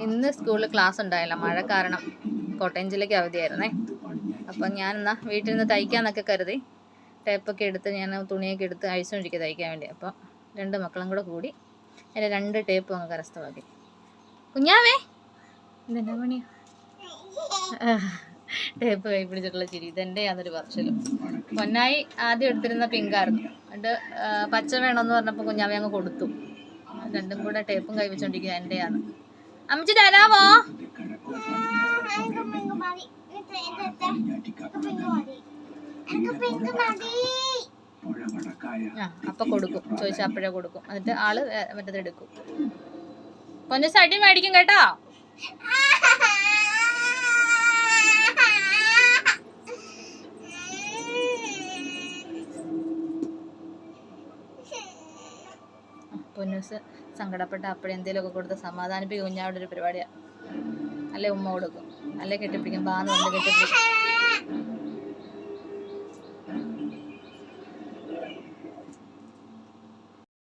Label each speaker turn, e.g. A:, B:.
A: ഇന്ന് സ്കൂളിൽ ക്ലാസ് ഉണ്ടായില്ല. മഴ കാരണം കോട്ടയം ജില്ലയ്ക്ക് അവധിയായിരുന്നേ. അപ്പം ഞാൻ എന്നാ വീട്ടിൽ നിന്ന് തയ്ക്കാന്നൊക്കെ കരുതി ടേപ്പൊക്കെ എടുത്ത് ഞാൻ തുണിയൊക്കെ എടുത്ത് അഴിച്ചുകൊണ്ടിരിക്കുക തയ്ക്കാൻ വേണ്ടി. അപ്പം രണ്ട് മക്കളും കൂടെ കൂടി എന്റെ രണ്ട് ടേപ്പും അങ്ങ് കരസ്ഥമാക്കി. കുഞ്ഞാവേ! ഇതെന്നാ പണിയാ ടേപ്പ് കൈ പിടിച്ചിട്ടുള്ള ചിരി. ഇതെന്റെ യാതൊരു പറച്ചിലും. പൊന്നായി ആദ്യം എടുത്തിരുന്ന പിങ്കായിരുന്നു എന്നിട്ട് പച്ച വേണമെന്ന് പറഞ്ഞപ്പോൾ കുഞ്ഞാവേ അങ്ങ് കൊടുത്തു. രണ്ടും കൂടെ ടേപ്പും കൈ വെച്ചോണ്ടിരിക്കുക എന്റെയാണ് അമ്മച്ചി തരാമോ
B: അപ്പൊ
A: ആ കൊടുക്കും. ചോദിച്ചാൽ അപ്പോഴേ കൊടുക്കും. എന്നിട്ട് ആൾ മറ്റത് എടുക്കും. പൊന്നു സടി മേടിക്കും കേട്ടോ. പൊന്നൂസ് സങ്കടപ്പെട്ട അപ്പോഴേ എന്തെങ്കിലുമൊക്കെ കൊടുത്ത് സമാധാനിപ്പിക്കും. കുഞ്ഞാവിടെ ഒരു പരിപാടിയാണ് അല്ലെ ഉമ്മ കൊടുക്കും. അല്ലെ കെട്ടിപ്പിടിക്കും. ബാന്ന് പറഞ്ഞ് കെട്ടിപ്പിടിക്കും.